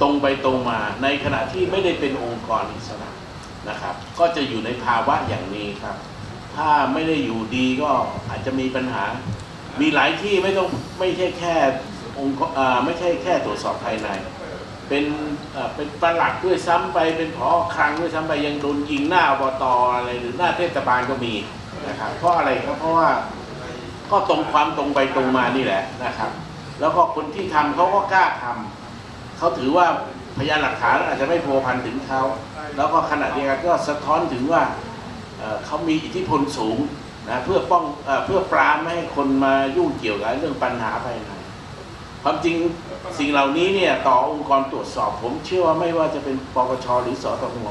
ตรงไปตรงมาในขณะที่ไม่ได้เป็นองค์กรอิสระนะครับ ก็จะอยู่ในภาวะอย่างนี้ครับ ถ้าไม่ได้อยู่ดีก็อาจจะมีปัญหา มีหลายที่ไม่ต้องไม่ใช่แค่องค์ไม่ใช่แค่ตรวจสอบภายใน เป็นเป็นประหลัดด้วยซ้ำไปเป็นผอคลังด้วยซ้ำไปยังโดนยิงหน้าอบตอะไรหรือหน้าเทศบาลก็มีนะครับเพราะอะไรครับเพราะว่าก็ตรงความตรงไปตรงมานี่แหละนะครับ แล้วก็คนที่ทำเขาก็กล้าทำ เขาถือว่าพยานหลักฐานอาจจะไม่โพพันถึงเขาแล้วก็ขณะเดียวกันก็สะท้อนถึงว่าเขามีอิทธิพลสูงนะเพื่อป้องเพื่อปรามไม่ให้คนมายุ่งเกี่ยวกับเรื่องปัญหาภายในความจริงสิ่งเหล่านี้เนี่ยต่อองค์กรตรวจสอบ ผมเชื่อว่าไม่ว่าจะเป็นปปชหรือสตง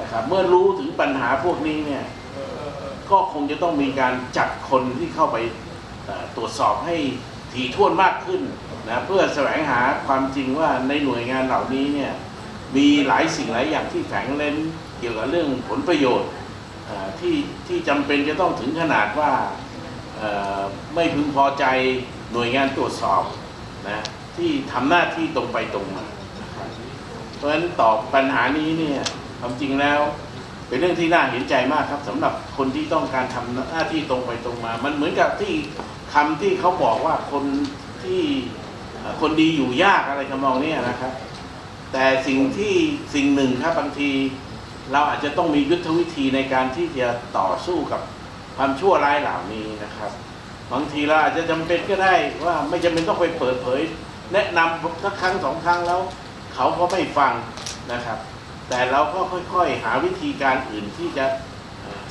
นะครับเมื่อรู้ถึงปัญหาพวกนี้เนี่ยก็คงจะต้องมีการจัดคนที่เข้าไปตรวจสอบให้ถี่ถ้วนมากขึ้น นะเพื่อแสวงหาความจริงว่าในหน่วยงานเหล่านี้เนี่ยมีหลายสิ่งหลายอย่างที่แฝงเล่นเกี่ยวกับเรื่องผลประโยชน์ที่ที่จำเป็นจะต้องถึงขนาดว่าไม่พึงพอใจหน่วยงานตรวจสอบนะที่ทำหน้าที่ตรงไปตรงมา เพราะฉะนั้นตอบปัญหานี้เนี่ยความจริงแล้วเป็นเรื่องที่น่าเห็นใจมากครับสำหรับคนที่ต้องการทำหน้าที่ตรงไปตรงมา มันเหมือนกับที่คำที่เขาบอกว่าคนที่ คนดีอยู่ยากอะไรทำนองเนี้ยนะครับ แต่สิ่งที่สิ่งหนึ่งครับบางที เราอาจจะต้องมียุทธวิธีในการที่จะต่อสู้กับความชั่วร้ายเหล่านี้นะครับ บางทีเราอาจจะจำเป็นก็ได้ว่าไม่จำเป็นต้องไปเปิดเผย แนะนำสักครั้งสองครั้งแล้ว เขาก็ไม่ฟังนะครับ แต่เราก็ค่อยๆ หาวิธีการอื่นที่จะ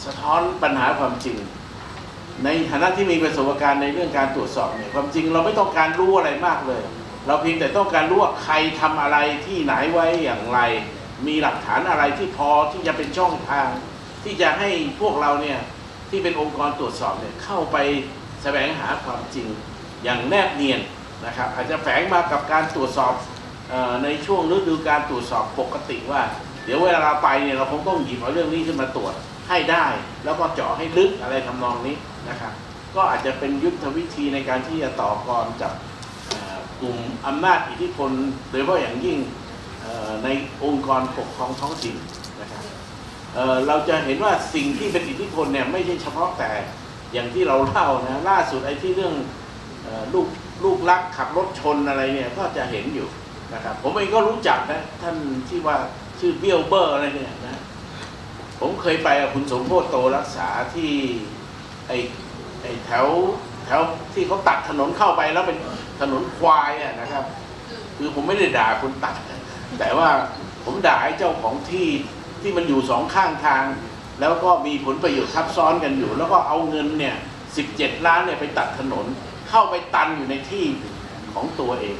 สะท้อนปัญหาความจริง ในฐานะที่มีประสบการณ์ในเรื่องการตรวจสอบเนี่ยความจริงเราไม่ต้องการรู้อะไรมากเลย เราเพียงแต่ต้องการรู้ว่าใครทำอะไรที่ไหนไว้อย่างไร มีหลักฐานอะไรที่พอที่จะเป็นช่องทาง ที่จะให้พวกเราเนี่ยที่เป็นองค์กรตรวจสอบเนี่ยเข้าไปแสวงหาความจริงอย่างแนบเนียนนะครับอาจจะแฝงมากับการตรวจสอบออในช่วงฤดูการตรวจสอบปกติว่า เดี๋ยวเวลาเราไปเนี่ยเราคงต้องหยิบเอาเรื่องนี้ขึ้นมาตรวจ ให้ได้แล้วก็เจาะให้ลึกอะไรทำนองนี้นะครับ ก็อาจจะเป็นยุทธวิธีในการที่จะต่อกรกับกลุ่มอำนาจอิทธิพลโดยเฉพาะอย่างยิ่งในองค์กรปกครองท้องถิ่นนะครับเเราจะเห็นว่าสิ่งที่เป็นอิทธิพลเนี่ยไม่ใช่เฉพาะแต่อย่างที่เราเล่านะล่าสุดไอ้ที่เรื่องอลูกลูกลักขับรถชนอะไรเนี่ยก็จะเห็นอยู่นะครับผมเองก็รู้จักนะท่านที่ว่าชื่อเบี้ยวเบอร์อะไรเนี่ย ผมเคยไปกับคุณสมโพธิโตรักษาที่ไอ้ไอ้แถวแถวที่เขาตัดถนนเข้าไปแล้วเป็นถนนควายอะนะครับ คือผมไม่ได้ด่าคนตัด แต่ว่าผมด่าไอ้เจ้าของที่ที่มันอยู่สองข้างทาง แล้วก็มีผลประโยชน์ทับซ้อนกันอยู่ แล้วก็เอาเงินเนี่ยสิบเจ็ดล้านเนี่ยไปตัดถนน เข้าไปตันอยู่ในที่ของตัวเอง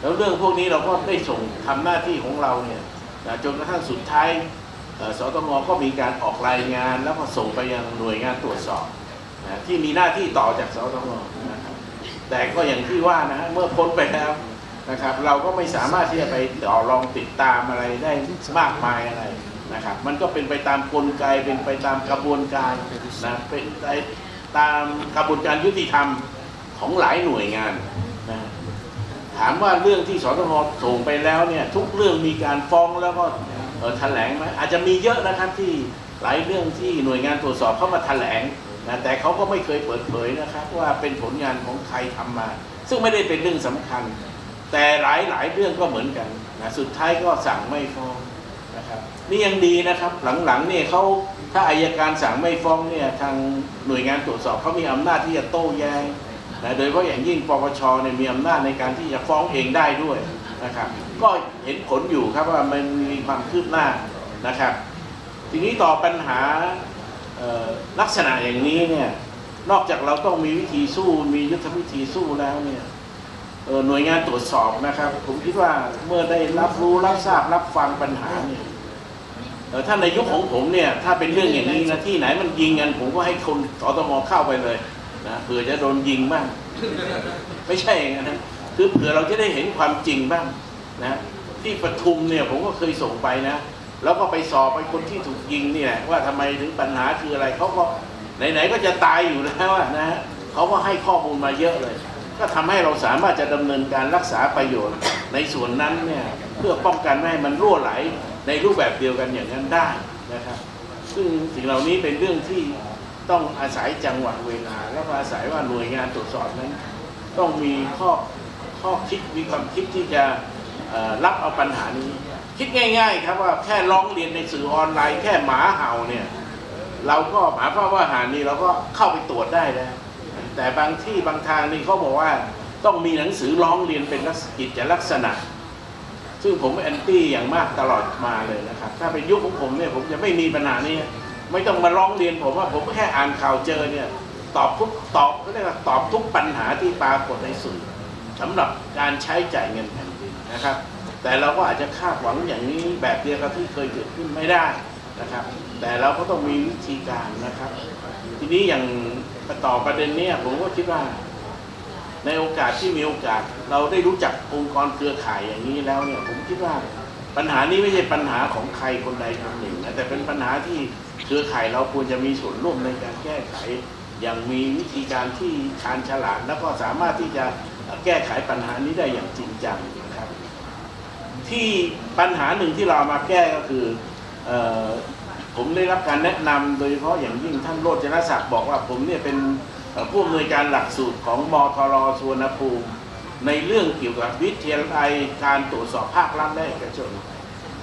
แล้วเรื่องพวกนี้เราก็ได้ส่งทำหน้าที่ของเราเนี่ยจนกระทั่งสุดท้าย สตงก็มีการออกรายงานแล้วก็ส่งไปยังหน่วยงานตรวจสอบนะที่มีหน้าที่ต่อจากสตงนะครับแต่ก็อย่างที่ว่านะเมื่อพ้นไปแล้วนะครับ เราก็ไม่สามารถที่จะไปต่อรองติดตามอะไรได้มากมายอะไรนะครับ มันก็เป็นไปตามกลไกเป็นไปตามกระบวนการนะเป็นไปตามกระบวนการยุติธรรมของหลายหน่วยงานนะถามว่าเรื่องที่สตงส่งไปแล้วเนี่ยทุกเรื่องมีการฟ้องแล้วก็ แถลงไหมอาจจะมีเยอะนะครับที่หลายเรื่องที่หน่วยงานตรวจสอบเข้ามาแถลงนะแต่เขาก็ไม่เคยเปิดเผยนะครับ ว่าเป็นผลงานของใครทำมา ซึ่งไม่ได้เป็นเรื่องสำคัญ แต่หลายหลายเรื่องก็เหมือนกันนะสุดท้ายก็สั่งไม่ฟ้องนะครับนี่ยังดีนะครับหลังๆเนี่ยเขาถ้าอายการสั่งไม่ฟ้องเนี่ยทางหน่วยงานตรวจสอบเขามีอำนาจที่จะโต้แย้งนะโดยเฉพาะอย่างยิ่งปปชเนี่ยมีอำนาจในการที่จะฟ้องเองได้ด้วยนะครับ ก็เห็นผลอยู่ครับว่ามันมีความคืบหน้านะครับ ทีนี้ต่อปัญหาลักษณะอย่างนี้เนี่ยนอกจากเราต้องมีวิธีสู้มียุทธวิธีสู้แล้วเนี่ยหน่วยงานตรวจสอบนะครับ ผมคิดว่าเมื่อได้รับรู้รับทราบรับฟังปัญหาเนี่ยถ้าในยุคของผมเนี่ยถ้าเป็นเรื่องอย่างนี้นะที่ไหนมันยิงกันผมก็ให้คนสตมเข้าไปเลยนะเผื่อจะโดนยิงบ้าง ไม่ใช่อย่างนั้นนะคือเผื่อเราจะได้เห็นความจริงบ้าง นะที่ปทุมเนี่ยผมก็เคยส่งไปนะ แล้วก็ไปสอบไปคนที่ถูกยิงนี่แหละว่าทำไมถึงปัญหาคืออะไรเขาก็ไหนๆก็จะตายอยู่แล้วนะฮะเขาก็ให้ข้อมูลมาเยอะเลย ก็ทำให้เราสามารถจะดำเนินการรักษาประโยชน์ในส่วนนั้นเนี่ยเพื่อป้องกันไม่ให้มันรั่วไหลในรูปแบบเดียวกันอย่างนั้นได้นะครับ ซึ่งสิ่งเหล่านี้เป็นเรื่องที่ต้องอาศัยจังหวะเวลา แล้วก็อาศัยว่าหน่วยงานตรวจสอบนั้น ต้องมีข้อข้อคิดมีความคิดที่จะ รับเอาปัญหานี้ คิดง่าย ๆ ครับว่าแค่ร้องเรียนในสื่อออนไลน์แค่หมาเห่าเนี่ยเราก็หมายควาว่าหานี้เราก็เข้าไปตรวจได้แล้วแต่บางที่บางทางนี่เขาบอกว่าต้องมีหนังสือร้องเรียนเป็นลักษกิจลักษณะ ซึ่งผมแอนตี้อย่างมากตลอดมาเลยนะครับ ถ้าเป็นยุคของผมเนี่ยผมจะไม่มีปัญหานี้ไม่ต้องมาร้องเรียนผมว่าผมแค่อ่านข่าวเจอเนี่ยตอบทุกตอบก็เรียกว่าตอบทุกปัญหาที่ปรากฏในสื่อสำหรับการใช้จ่ายเงินแผ่น นะครับ แต่เราก็อาจจะคาดหวังอย่างนี้แบบเดียวกับที่เคยเกิดขึ้นไม่ได้นะครับ แต่เราก็ต้องมีวิธีการนะครับ ทีนี้อย่างต่อประเด็นเนี้ยผมก็คิดว่า ในโอกาสที่มีโอกาส เราได้รู้จักองค์กรเครือข่ายอย่างนี้แล้วเนี่ย ผมคิดว่าปัญหานี้ไม่ใช่ปัญหาของใครคนใดคนหนึ่งนะแต่เป็นปัญหาที่เครือข่ายเราควรจะมีส่วนร่วมในการแก้ไข อย่างมีวิธีการที่ชาญฉลาดแล้วก็สามารถที่จะแก้ไขปัญหานี้ได้อย่างจริงจัง ที่ปัญหาหนึ่งที่เรามาแก้ก็คือออผมได้รับการแนะนำโดยเฉพาะอย่างยิ่งท่านโรจนศักดิ์บอกว่าผมเนี่ยเป็นผู้อำนวยการหลักสูตรของมทรสุวรรณภูมิ ในเรื่องเกี่ยวกับวิทยาลัยการตรวจสอบภาครัฐและเอกชน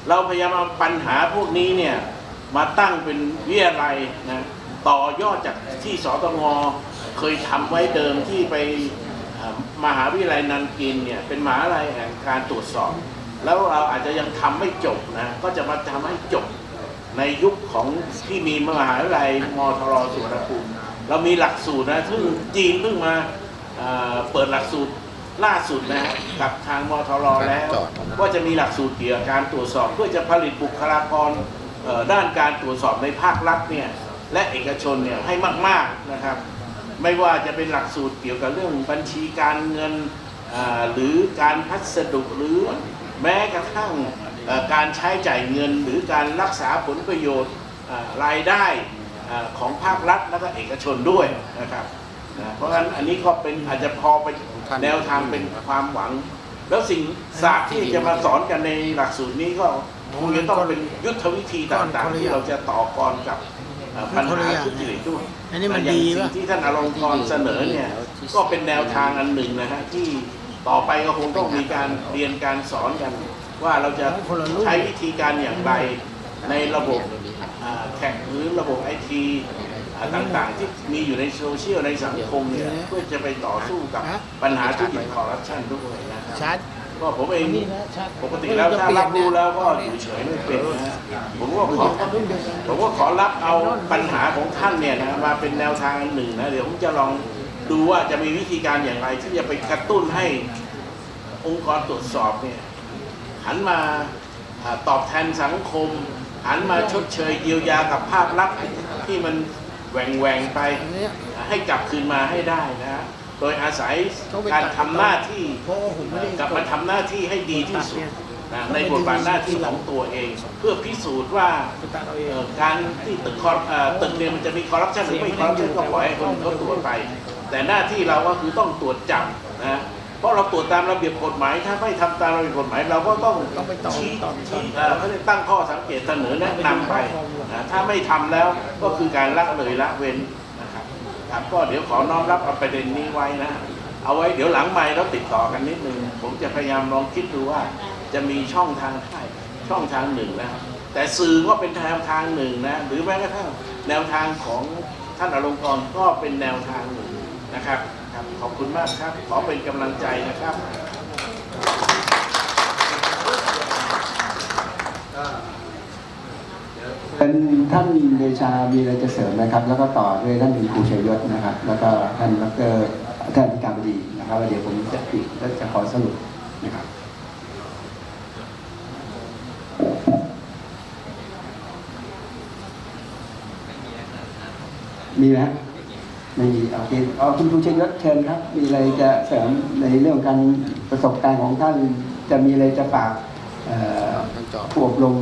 เราพยายามเอาปัญหาพวกนี้เนี่ยมาตั้งเป็นวิทยาลัยนะต่อยอดจากที่สตงเคยทำไว้เดิมที่ไปมหาวิทยาลัยนันกินเนี่ยเป็นมหาวิทยาลัยแห่งการตรวจสอบ แล้วเราอาจจะยังทำไม่จบนะก็จะมาทำให้จบในยุคของที่มีมหาวิทยาลัยมทรสุวรรณภูมิเรามีหลักสูตรนะซึ่งจีนเพิ่งมาเอ่อเปิดหลักสูตรล่าสุดนะฮะกับทางมทรแล้วว่าจะมีหลักสูตรเกี่ยวกับการตรวจสอบ เพื่อจะผลิตบุคลากรเอ่อด้านการตรวจสอบในภาครัฐเนี่ยและเอกชนเนี่ยให้มากๆนะครับ ไม่ว่าจะเป็นหลักสูตรเกี่ยวกับเรื่องบัญชีการเงินอ่าหรือการพัสดุหรือ แม้กระทั่งเอ่อการใช้จ่ายเงินหรือการรักษาผลประโยชน์อ่ารายได้อ่าของภาครัฐและก็เอกชนด้วยนะครับนะเพราะฉะนั้นอันนี้ก็เป็นอาจจะพอไปแนวทางเป็นความหวัง แล้วสิ่งศาสตร์ที่จะมาสอนกันในหลักสูตรนี้ก็คงจะต้องเป็นยุทธวิธีต่างๆ ที่เราจะต่อกรกับเอ่อปัญหาทุจริตด้วยอันนี้มันอย่างดีสิ่ป่ะงที่ท่านอารมณ์กรเสนอเนี่ยก็เป็นแนวทางอันหนึ่งนะฮะที่ ต่อไปก็คงต้องมีการเรียนการสอนกัน ว่าเราจะใช้วิธีการอย่างไรในระบบอ่าแข่งหรือระบบไอทีต่างๆ ที่มีอยู่ในโซเชียลในสังคมเนี่ยเพื่อจะไปต่อสู้กับปัญหาทุจริตคอร์รัปชันด้วยนะครับชัดก็ผมเองนี่นะชัดปกติแล้วถ้ารับรู้แล้วก็อยู่เฉยไม่เป็นนะฮะผมก็ขอผมก็ขอรับเอาปัญหาของท่านเนี่ยนะมาเป็นแนวทางอันหนึ่งนะเดี๋ยวผมจะลอง ดูว่าจะมีวิธีการอย่างไร ที่จะไปกระตุ้นให้องค์กรตรวจสอบเนี่ยหันมาอตอบแทนสังคม หันมาชดเชยเยียวยากับภาพลักษณ์ที่มันแหว่งแหวงไปให้กลับคืนมาให้ได้นะฮะโดยอาศัยการทำหน้าที่กลับมาทำหน้าที่ให้ดีที่สุดนะในบทบาทหน้าที่ของตัวเอง เพื่อพิสูจน์ว่าการที่ตึกคอตึกเนี่ยมันจะมีคอร์รัปชันหรือไม่คอร์รัปชันก็ปล่อยให้คนเขาตรวไป แต่หน้าที่เราก็คือต้องตรวจจับนะเพราะเราตรวจตามระเบียบกฎหมาย ถ้าไม่ทำตามระเบียบกฎหมาย เราก็ต้องต้องไปต่อชี้ต่อชี้เอ่อเขาเรียกตั้งข้อสังเกตเสนอแนะนำไปนะถ้าไม่ทำแล้วก็คือการละเลยละเว้นนะครับครับก็เดี๋ยวขอน้อมรับเอาประเด็นนี้ไว้นะเอาไว้เดี๋ยวหลังไม่แล้วติดต่อกันนิดนึงผมจะพยายามลองคิดดูว่า จะมีช่องทางให้ช่องทางหนึ่งนะครับแต่สื่อก็เป็นแนวทางหนึ่งนะหรือแม้กระทั่งแนวทางของท่านอลงกรณ์ก็เป็นแนวทางหนึ่ง นะครับครับ ขอบคุณมากครับ ขอเป็นกำลังใจนะครับเป็นท่านเดชามีอะไรจะเสริมนะครับ แล้วก็ต่อด้วยท่านครูชัยยศนะครับ แล้วก็ท่านดรท่านอธิการบดีนะครับแล้วเดี๋ยวผมจะปิดและจะขอสรุปนะครับมีไหมฮะ มีโอาที่เอาคุณครูเชยศเชิญครับ มีอะไรจะเสริมในเรื่องการประสบการณ์ของท่าน จะมีอะไรจะฝากผู้อบรม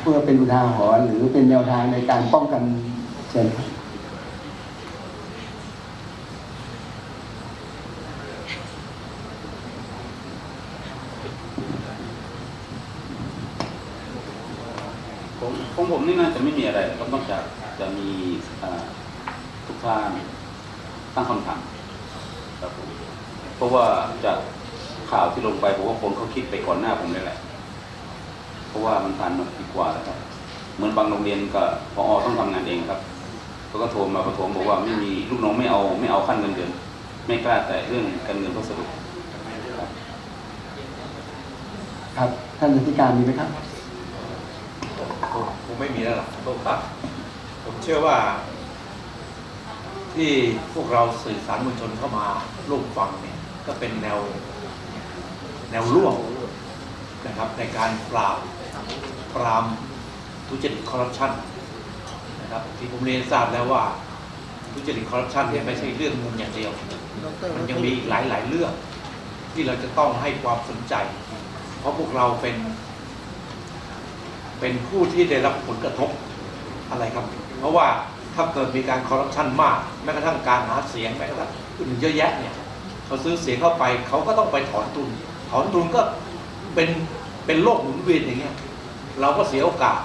เพื่อเป็นอุทาหรณ์หรือเป็นแนวทางในการป้องกันเชิญคของผมนี่น่าจะไม่มีอะไรก็นองจะจะมีทุกท่าน ตั้งคำถามครับผมเพราะว่าจากข่าวที่ลงไปผมว่าคนเขาคิดไปก่อนหน้าผมเลยแหละ เพราะว่ามันผ่านมาปีกว่าแล้วครับ เหมือนบางโรงเรียนก็พอต้องทำงานเองครับเขาก็โทรมาประท้วงบอกว่าไม่มีลูกน้องไม่เอาไม่เอาขั้นเงินเดือน ไม่กล้าแต่เรื่องการเงินพัสดุครับครับท่านอธิการมีไหมครับผมผมไม่มีแล้วล่ะโลกครับ ผมเชื่อว่า ที่พวกเราสื่อสารมวลชนเข้ามาร่วมฟังเนี่ยก็เป็นแนวแนวร่วมนะครับในการปราบปรามทุจริตคอร์รัปชันนะครับที่ผมเรียนทราบแล้วว่าทุจริตคอร์รัปชันเนี่ยไม่ใช่เรื่องเงินอย่างเดียว มันยังมีอีกหลายหลายๆเรื่องที่เราจะต้องให้ความสนใจ เพราะพวกเราเป็น เป็นผู้ที่ได้รับผลกระทบอะไรครับ เพราะว่า ถ้าเกิดมีการคอร์รัปชันมาก แม้กระทั่งการหาเสียงแม้กระทั่งอื่นเยอะแยะเนี่ยเขาซื้อเสียงเข้าไปเขาก็ต้องไปถอนทุน ถอนทุนก็เป็นเป็นโลกหมุนเวียนอย่างเงี้ยเราก็เสียโอกาส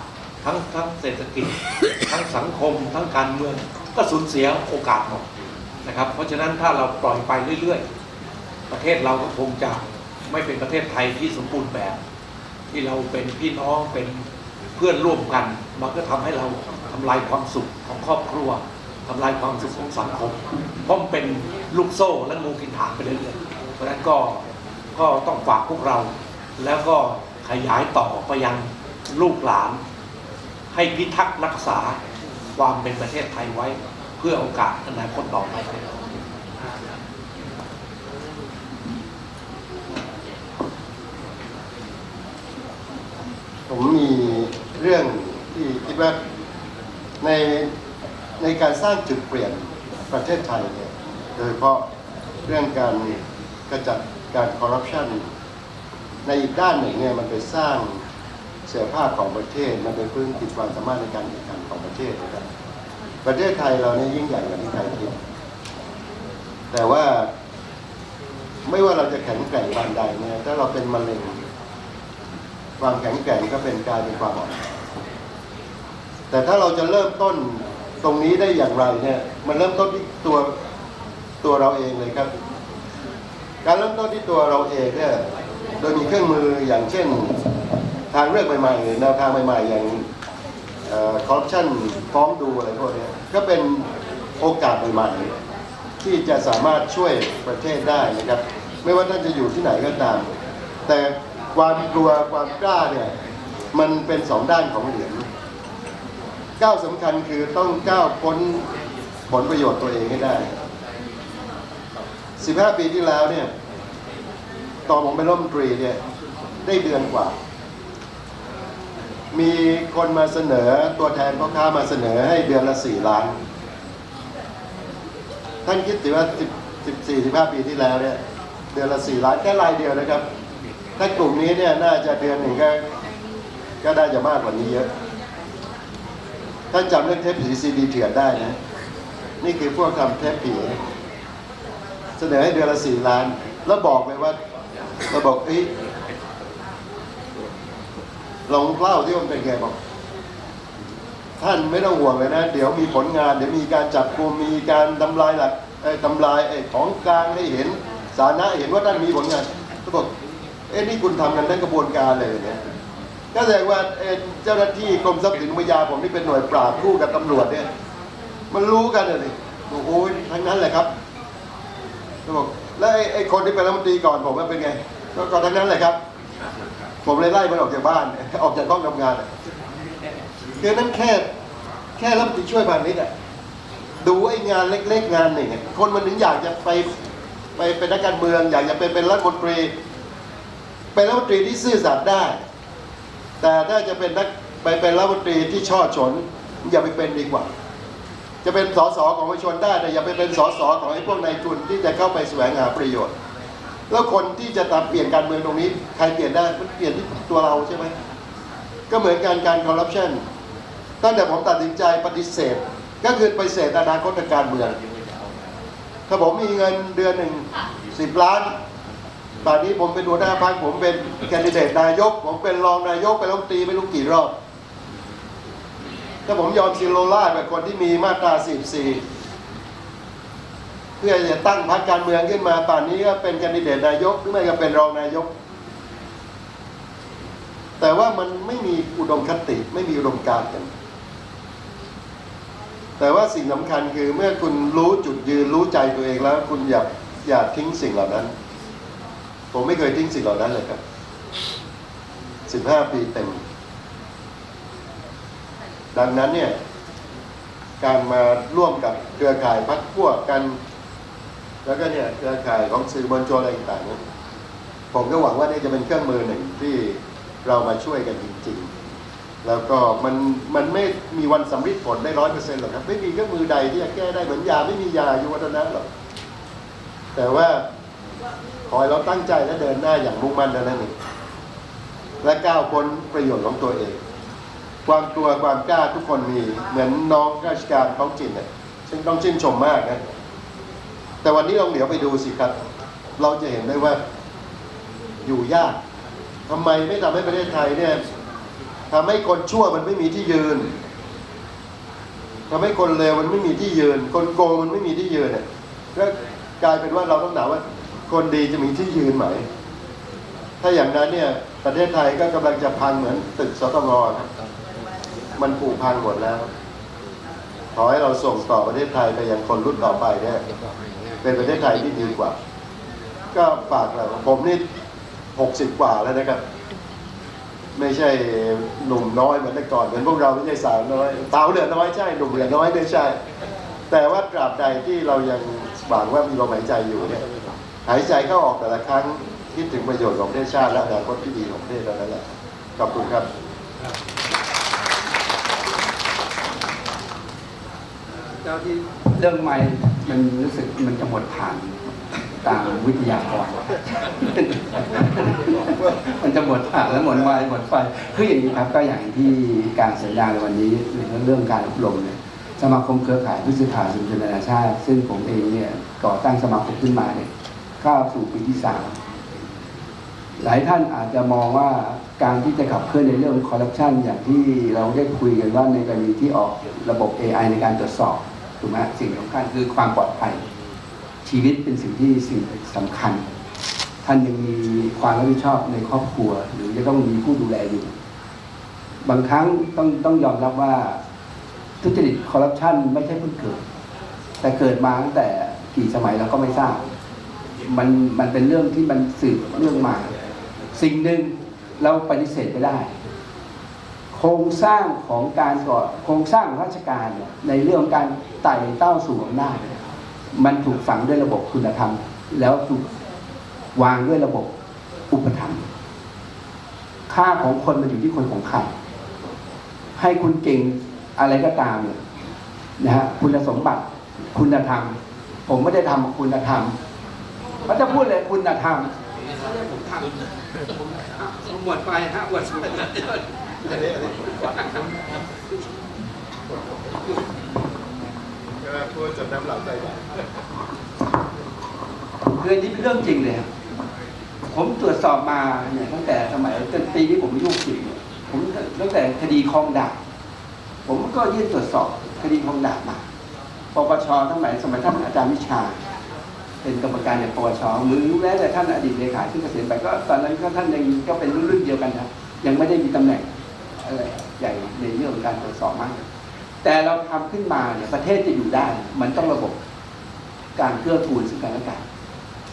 ทั้งทั้งเศรษฐกิจ ทั้งสังคม ทั้งการเมืองก็สูญเสียโอกาสหมดนะครับ เพราะฉะนั้นถ้าเราปล่อยไปเรื่อยๆ ประเทศเราก็คงจะไม่เป็นประเทศไทยที่สมบูรณ์แบบ ที่เราเป็นพี่น้องเป็นเพื่อนร่วมกัน มันก็ทำให้เราำลายความสุขของครอบครัวทำลายความสุขของสังคมเพราะมันเป็นลูกโซ่และงูกินหางไปเรื่อยๆเพราะฉะนั้นก็ก็ต้องฝากพวกเรา แล้วก็ขยายต่อไปยังลูกหลาน ให้พิทักษ์รักษาความเป็นประเทศไทยไว้ เพื่อโอกาสอนาคตต่อไปผมมีเรื่องที่คิดว่า ในในการสร้างจุดเปลี่ยนประเทศไทยเนี่ยโดยเฉพาะเรื่องการกระจัดการคอร์รัปชันในอีกด้านหนึ่งเนี่ยมันไปสร้างเสรีภาพของประเทศ มันเป็นพื้นติดความสามารถในการแข่งขันของประเทศนะครับ ประเทศไทยเราเนี่ยยิ่งใหญ่กว่าที่ใครคิดแต่ว่าไม่ว่าเราจะแข็งแกร่งปานใดเนี่ยถ้าเราเป็นมะเร็ง ความแข็งแกร่งก็เป็นกลายเป็นความอ่อนแอ แต่ถ้าเราจะเริ่มต้นตรงนี้ได้อย่างไรเนี่ยมันเริ่มต้นที่ตัวตัวเราเองเลยครับ การเริ่มต้นที่ตัวเราเองเนี่ยโดยมีเครื่องมืออย่างเช่นทางเลือกใหม่ๆหรือแนวทางใหม่ๆ อย่างคอร์รัปชันฟ้องดูอะไรพวกนี้ก็เป็นโอกาสใหม่ๆ ที่จะสามารถช่วยประเทศได้นะครับ ไม่ว่าท่านจะอยู่ที่ไหนก็ตาม แต่ความกลัวความกล้าเนี่ยมันเป็นสองด้านของเหรียญ ก้าวสำคัญคือต้องก้าวพ้นผลประโยชน์ตัวเองให้ได้ 15 ปีที่แล้วเนี่ย ตอนผมเป็นรัฐมตรีเนี่ย ได้เดือนกว่า มีคนมาเสนอตัวแทนพ่อค้ามาเสนอให้เดือนละ 4 ล้าน ท่านคิดสิว่า 14 15 ปีที่แล้วเนี่ย เดือนละ 4 ล้านแค่รายเดียวนะครับ ถ้ากลุ่มนี้เนี่ยน่าจะเดือนหนึ่งก็ก็ได้จะมากกว่านี้เยอะ ท่านจำเรื่องเทปผีซีดีเถื่อนได้นะ นี่คือพวกทำเทปผี เสนอให้เดือนละสี่ล้าน แล้วบอกเลยว่าเราบอกเอ้ยลองเล่าที่มันเป็นไงบอก ท่านไม่ต้องห่วงเลยนะ เดี๋ยวมีผลงาน เดี๋ยวมีการจับกลุ่มมีการทำลายหลักทำลายไอ้ของกลางให้เห็น สาธาระเห็นว่าท่านมีผลงานก็บอกเอ้นี่คุณทำกันทั้กระบวนการเลยเนี่ย ก็แสดงว่าเจ้าหน้าที่กรมทรัพย์สินวิทยาผมที่เป็นหน่วยปราบคู่กับตำรวจเนี่ย มันรู้กันเลยโอ้โหทั้งนั้นแหละครับบอกแล้วไอ้ไอคนที่เป็นรัฐมนตรีก่อนผมเป็นไงก็ก็ทั้งนั้นแหละครับ ผมเลยไล่มันออกจากบ้าน ออกจากห้องทำงานคือนั้นแค่แค่รัฐมนตรีช่วยพาณิชย์อะดูไอ้งานเล็ก ๆ งานหนึ่งคนมันถึงอยากจะไปไปเป็นนักการเมือง อยากจะเป็นเป็นรัฐมนตรี เป็นรัฐมนตรีที่ซื่อสัตย์ได้ แต่ถ้าจะเป็นนักไปเป็นรัฐมนตรีที่ช่อฉนอย่าไปเป็นดีกว่า จะเป็นสสของประชาชนได้แต่อย่าไปเป็นสสของไอ้พวกนายทุนที่จะเข้าไปแสวงหาประโยชน์ แล้วคนที่จะทำเปลี่ยนการเมืองตรงนี้ ใครเปลี่ยนได้มันเปลี่ยนที่ตัวเราใช่ไหมก็เหมือนการการคอร์รัปชันตั้งแต่ผมตัดสินใจปฏิเสธ ก็คือปฏิเสธอนาคตทางการเมืองถ้าผมมีเงินเดือนหนึ่งสิบล้าน ตอนนี้ผมเป็นหัวหน้าพรรคผมเป็นแคนดิเดตนายก ผมเป็นรองนายกเป็นรัฐมนตรีไม่รู้กี่รอบถ้าผมยอมซิโรล่าแบบคนที่มีมาตรา 44 เพื่อจะตั้งพรรคการเมืองขึ้นมาป่านนี้ก็เป็นแคนดิเดตนายกหรือไม่ก็เป็นรองนายก แต่ว่ามันไม่มีอุดมคติไม่มีอุดมการณ์กัน แต่ว่าสิ่งสำคัญคือเมื่อคุณรู้จุดยืนรู้ใจตัวเองแล้ว คุณอย่าอย่าทิ้งสิ่งเหล่านั้น ผมไม่เคยทิ้งสิ่งเหล่านั้นเลยครับสิบห้าปีเต็ม ดังนั้นเนี่ย การมาร่วมกับเครือข่ายพักพวกกัน แล้วก็เนี่ยเครือข่ายของสื่อมวลชนอะไรต่างๆเนี่ยผมก็หวังว่านี่จะเป็นเครื่องมือหนึ่งที่เรามาช่วยกันจริง ๆ แล้วก็มันมันไม่มีวันสำลิดผลได้ร้อยเปอร์เซ็นต์หรอกครับ ไม่มีเครื่องมือใดที่จะแก้ได้เหมือนยาไม่มียาอยู่วัฒนะหรอกแต่ว่า ขอให้เราตั้งใจและเดินหน้าอย่างมุ่งมั่นเท่านั้นเองและก้าวพ้นประโยชน์ของตัวเอง ความกลัวความกล้าทุกคนมีเหมือนน้องราชการท้องถิ่นเนี่ยซึ่งต้องชื่นชมมากนะแต่วันนี้ลองเหลียวไปดูสิครับ เราจะเห็นได้ว่าอยู่ยากทำไมไม่ทำให้ประเทศไทยเนี่ยทำให้คนชั่วมันไม่มีที่ยืนทำให้คนเลวมันไม่มีที่ยืน คนโกงมันไม่มีที่ยืนเนี่ยก็กลายเป็นว่าเราต้องถามว่า คนดีจะมีที่ยืนไหม ถ้าอย่างนั้นเนี่ยประเทศไทยก็กำลังจะพังเหมือนตึกสตงครับมันผุพังหมดแล้วขอให้เราส่งต่อประเทศไทยไปยังคนรุ่นต่อไปเนี่ยเป็นประเทศไทยที่ดีกว่า ก็ฝากเราผมนี่หกสิบกว่าแล้วนะครับ ไม่ใช่หนุ่มน้อยเหมือนแต่ก่อนเหมือนพวกเราไม่ใช่สาวน้อยสาวเหลือน้อยใช่หนุ่มเหลือน้อยไม่ใช่ แต่ว่าตราบใดที่เรายังหวังว่ามีลมหายใจอยู่เนี่ย หายใจเข้าออกแต่ละครั้งคิดถึงประโยชน์ของประเทศชาติและอนาคตที่ดีของประเทศเรานั่นแหละขอบคุณครับเจ้าที่เรื่องใหม่มันรู้สึกมันจะหมดผ่านตามวิทยากรมันจะหมดผ่านแล้วหมดไฟหมดไฟคืออย่างนี้ครับก็อย่างที่การสัญญาในวันนี้เรื่องการอบรมเนี่ยสมาคมเครือข่ายผู้สื่อข่าวสื่อมวลชนนานาชาติ ซึ่งผมเองเนี่ยก่อตั้งสมาคมขึ้นมาเนี่ย เข้าวสู่ปีที่สามหลายท่านอาจจะมองว่าการที่จะขับเคลื่อนในเรื่องคอร์รัปชันอย่างที่เราได้คุยกันว่าในกรณีที่ออกระบบ AI ในการตรวจสอบถูกไหมสิ่งสำคัญคือความปลอดภัย ชีวิตเป็นสิ่งที่สิ่งสำคัญ ท่านยังมีความรับผิดชอบในครอบครัว หรือจะต้องมีผู้ดูแลอยู่ บางครั้งต้องต้องยอมรับว่าทุจริตคอร์รัปชันไม่ใช่เพิ่งเกิด แต่เกิดมาตั้งแต่กี่สมัยเราก็ไม่ทราบ มันมันเป็นเรื่องที่มันสืบเรื่องมา สิ่งหนึ่งเราปฏิเสธไม่ได้ โครงสร้างของการก่อโครงสร้างราชการเนี่ยในเรื่องการไต่เต้าสู่อำนาจมันถูกฝังด้วยระบบคุณธรรม แล้วถูกวางด้วยระบบอุปถัมค่าของคนมันอยู่ที่คนของใครให้คุณเก่งอะไรก็ตามเนี่ยนะฮะคุณสมบัติคุณธรรม ผมไม่ได้ทำคุณธรรม เขาจะพูดเลยคุณธรรมผมทำผมหมดไปฮะหมดไปคืออันนี้เป็นเรื่องจริงเลยครับผมตรวจสอบมาเนี่ยตั้งแต่สมัยจนปีที่ผมอายุสิบผมตั้งแต่คดีคลองด่านผมก็ยื่นตรวจสอบคดีคลองด่านมาปปชทั้งหลายสมัยท่านอาจารย์วิชา เป็นกรรมการในปวชหรือแม้แต่ท่านอดีตเลขาที่เกษียณไปก็ตอนนั้นก็ท่านยังก็เป็นรุ่นเดียวกันนะยังไม่ได้มีตำแหน่งอะไรใหญ่ในเรื่องของการตรวจสอบมาก แต่เราทำขึ้นมาเนี่ยประเทศจะอยู่ได้ มันต้องระบบการเกื้อกูลซึ่งกันและกัน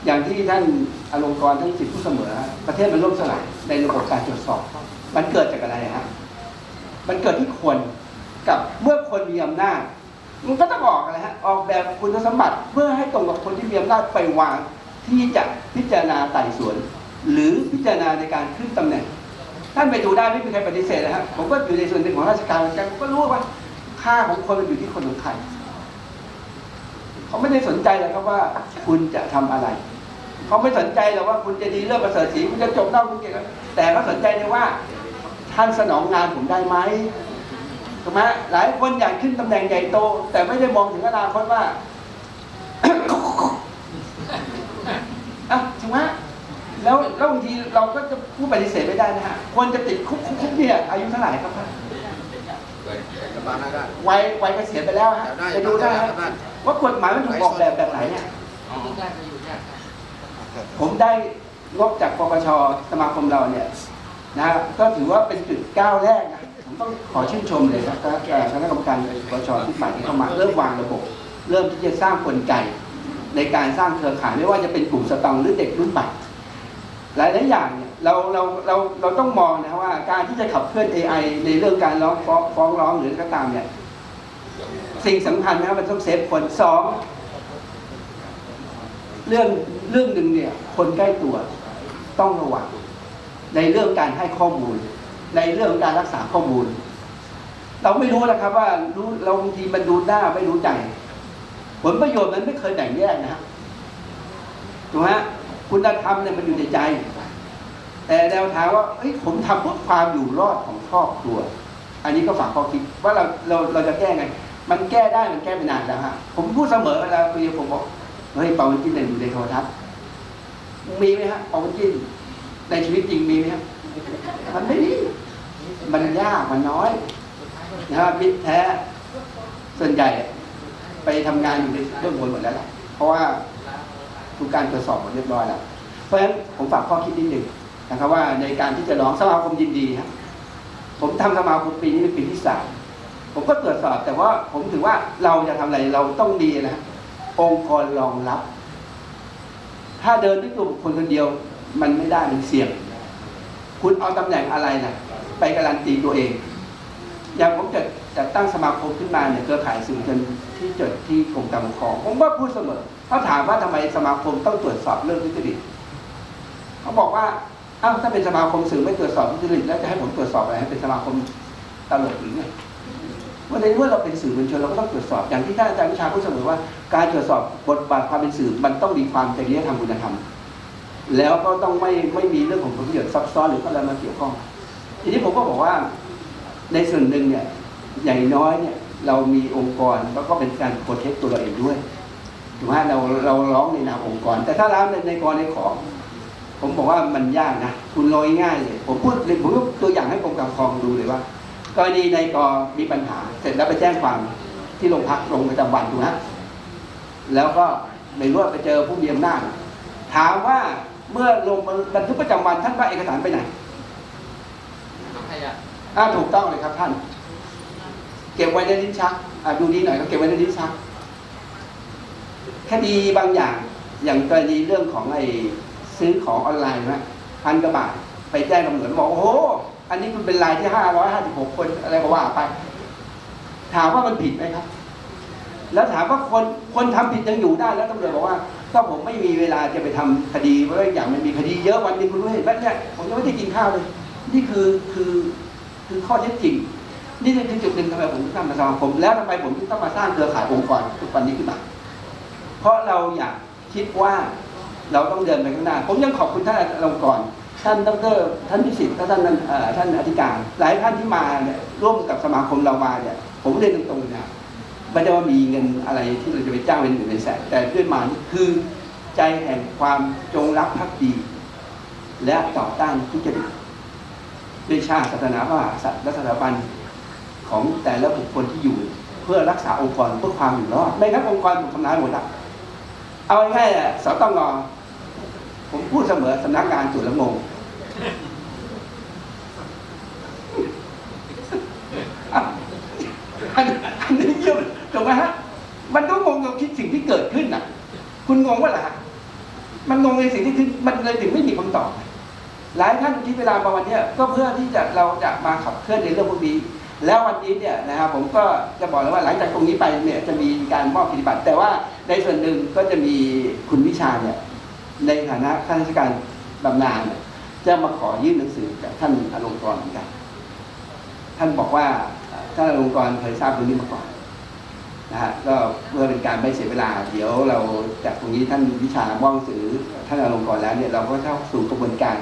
อย่างที่ท่านอลงกรณ์ท่านสิทธิผู้เสมอ ประเทศมันล่มสลายในระบบการตรวจสอบ มันเกิดจากอะไรฮะมันเกิดที่คนกับเมื่อคนมีอำนาจ มันก็ต้องออกอะไรฮะออกแบบคุณสมบัติเพื่อให้ตรงกับคนที่มีอำนาจไปวาง ที่จะพิจารณาไต่สวน หรือพิจารณาในการขึ้นตำแหน่งท่านไปดูได้ไม่มีใครปฏิเสธนะฮะผมก็อยู่ในส่วนหนึ่งของราชการเหมือนกันผมก็รู้ว่าค่าของคนมันอยู่ที่คนของใครเขาไม่ได้สนใจเลยครับว่าคุณจะทำอะไร เขาไม่สนใจหรอกว่าคุณจะดีเลิศประเสริฐศรีคุณจะจบนอกคุณเก่งแต่เขาสนใจในว่า ท่านสนองงานผมได้ไหม ถูกไหมหลายคนอยากขึ้นตำแหน่งใหญ่โต แต่ไม่ได้มองถึงอนาคตว่าอะถูกไหมแล้วแล้วบางทีเราก็จะพูดปฏิเสธไม่ได้นะฮะคนจะติดคุกคุกคุกเนี่ยอายุเท่าไหร่ครับท่านวัยวัยเกษียณไปแล้วฮะไปดูได้ฮะว่ากฎหมายมันถูกออกแบบแบบไหนเนี่ยผมได้งบจากปปชสมาคมเราเนี่ยนะก็ถือว่าเป็นจุดก้าวแรกนะผม ต้องขอชื่นชมเลยครับคณะคณะกรรมการปปชที่ใหม่ที่เข้ามาเริ่มวางระบบ เริ่มที่จะสร้างกลไก ในการสร้างเครือข่ายไม่ว่าจะเป็นกลุ่มสตองหรือเด็กรุ่นใหม่หลายหลายอย่างเนี่ยเราเราเราเราต้องมองนะว่าการที่จะขับเคลื่อน AI ในเรื่องการร้องฟ้องฟ้องร้องหรือก็ตามเนี่ยสิ่งสำคัญนะครับมันต้องเซฟคนสองเรื่องเรื่องหนึ่งเนี่ยคนใกล้ตัวต้องระวังในเรื่องการให้ข้อมูล ในเรื่องการรักษาข้อมูล เราไม่รู้นะครับว่ารู้เราบางทีมันดูหน้าไม่รู้ใจ ผลประโยชน์มันไม่เคยแบ่งแยกนะถูกไหมคุณธรรมเนี่ยมันอยู่ในใจ แต่แนวทางว่าเฮ้ยผมทำเพื่อความอยู่รอดของครอบครัว อันนี้ก็ฝากข้อคิดว่าเราเราเราจะแก้ไง มันแก้ได้มันแก้ไม่นานแล้วฮะผมพูดเสมอเวลาคุยผมบอกเฮ้ยเปาวันจินเนี่ยอยู่ในโทรทัศน์มีไหมฮะเปาวันจินในชีวิตจริงมีไหมฮะมันไม่มี มันยากมันน้อยนะครับมิตรแท้ส่วนใหญ่ไปทำงานอยู่ในเรื่องบนหมดแล้วแหละเพราะว่าทุกการตรวจสอบหมดเรียบร้อยแล้ว เพราะฉะนั้นผมฝากข้อคิดนิดหนึ่งนะครับว่าในการที่จะร้องสมาคมยินดีครับผมทำสมาคมปีนี้เป็นปีที่สามผมก็ตรวจสอบ แต่ว่าผมถือว่าเราจะทำอะไรเราต้องดีนะองค์กรรองรับ ถ้าเดินด้วยตัวบุคคลคนเดียว มันไม่ได้มันเสี่ยง คุณเอาตำแหน่งอะไรนะไปการันตีตัวเอง อย่างผมจะจัดตั้งสมาคมขึ้นมาเนี่ยเครือข่ายสื่อมวลชนที่จดที่กรมการปกครองผมก็พูดเสมอเขาถามว่าทำไมสมาคมต้องตรวจสอบเรื่องทุจริตเขาบอกว่าอ้าวถ้าเป็นสมาคมสื่อไม่ตรวจสอบทุจริตแล้วจะให้ผมตรวจสอบอะไรให้เป็นสมาคมตลกหรือไงวันในเมื่อเราเป็นสื่อมวลชนเราก็ต้องตรวจสอบอย่างที่ท่านอาจารย์วิชาพูดเสมอว่า การตรวจสอบบทบาทความเป็นสื่อมันต้องมีความจริยธรรมคุณธรรม แล้วก็ต้องไม่ไม่มีเรื่องของผลประโยชน์ซับซ้อนหรืออะไรมาเกี่ยวข้อง ทีนี้ผมก็บอกว่าในส่วนหนึ่งเนี่ยอย่างน้อยเนี่ยเรามีองค์กรแล้วก็เป็นการโปรเทคตัวเราเองด้วยถูกไหมเราเราร้องในนามองค์กร แต่ถ้าร้องในในกรในของ ผมบอกว่ามันยากนะคุณลอยง่ายเลยผมพูดผมยกตัวอย่างให้กรมการปกครองดูเลยว่ากรณีในกอมีปัญหา เสร็จแล้วไปแจ้งความที่โรงพักลงประจำวันถูกไหมแล้วก็ไม่รู้ว่าไปเจอผู้มีอำนาจถามว่า เมื่อลงบันทึกประจำวันท่านว่าเอกสารไปไหนอ่าถูกต้องเลยครับท่าน เก็บไว้ในลิ้นชักอ่าดูดีหน่อยก็เก็บไว้ในลิ้นชัก คดีบางอย่างอย่างกรณีเรื่องของไอ้ซื้อของออนไลน์นะพันกว่าบาทไปแจ้งตำรวจบอกโอ้โหอันนี้มันเป็นรายที่ห้าร้อยห้าสิบหกคนอะไรก็ว่าไป ถามว่ามันผิดไหมครับ แล้วถามว่าคนคนทำผิดยังอยู่ได้แล้วตำรวจบอกว่า ก็ผมไม่มีเวลาจะไปทำคดีเพราะว่าอย่างมันมีคดีเยอะวันนึงคุณรู้เห็นไหมเนี่ยผมยังไม่ได้กินข้าวเลย นี่คือคือคือข้อเท็จจริง นี่คือจุดหนึ่งทำไมผมถึงทำมาสมาคมแล้วทำไมผมถึงต้องมาสร้างเครือข่ายองค์กรทุกวันนี้ขึ้นมาเพราะเราอยากคิดว่าเราต้องเดินไปข้างหน้า ผมยังขอบคุณท่านอลงกรณ์ท่านดรท่านพิสิทธิ์ท่านท่านอธิการ หลายท่านที่มาเนี่ยร่วมกับสมาคมเรามาเนี่ยผมเรียนตรงๆนะ ไม่ได้ว่ามีเงินอะไรที่เราจะไปจ้างเป็นหมื่นเป็นแสนแต่ด้วยมานี่คือใจแห่งความจงรักภักดี และต่อต้านทุจริตด้วยชาติศาสนาพระมหากษัตริย์และสถาบันของแต่ละบุคคลที่อยู่ เพื่อรักษาองค์กรเพื่อความอยู่รอดไม่งั้นองค์กรถูกทำลายหมดละเอาง่ายๆอะสตงผมพูดเสมอสำนักงานตรวจละงงอันนี้เยี่ยม กไหมฮะ มันก็งงงกับคิดสิ่งที่เกิดขึ้นน่ะ คุณงงว่าล่ะมันงงในสิ่งที่คือมันเลยถึงไม่มีคำตอบหลายท่านที่เวลามาวันเนี้ยก็เพื่อที่จะเราจะมาขับเคลื่อนในเรื่องพวกนี้แล้ววันนี้เนี่ยนะครับผมก็จะบอกเลยว่าหลังจากตรงนี้ไปเนี่ยจะมีการมอบกิบัตรแต่ว่าในส่วนหนึ่งก็จะมีคุณวิชาเนี่ยในฐานะข้าราชการบำนาญเนี่ยจะมาขอยื่นหนังสือกับท่านอลงกรณ์เหมือนกัน ท่านบอกว่าท่านอลงกรณ์เคยทราบเรื่องนี้มาก่อน นะฮะก็เพื่อเป็นการไม่เสียเวลา เดี๋ยวเราจากตรงนี้ท่านวิชามอบหนังสือท่านอารมณ์ก่อนแล้วเนี่ยเราก็เข้าสู่กระบวนการ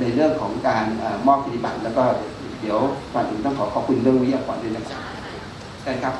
ในเรื่องของการอมอบปฏิบัติ แล้วก็เดี๋ยวก่อนอื่นต้องขอขอบคุณเรื่องวิทยากรด้วยนะครับใช่ครับ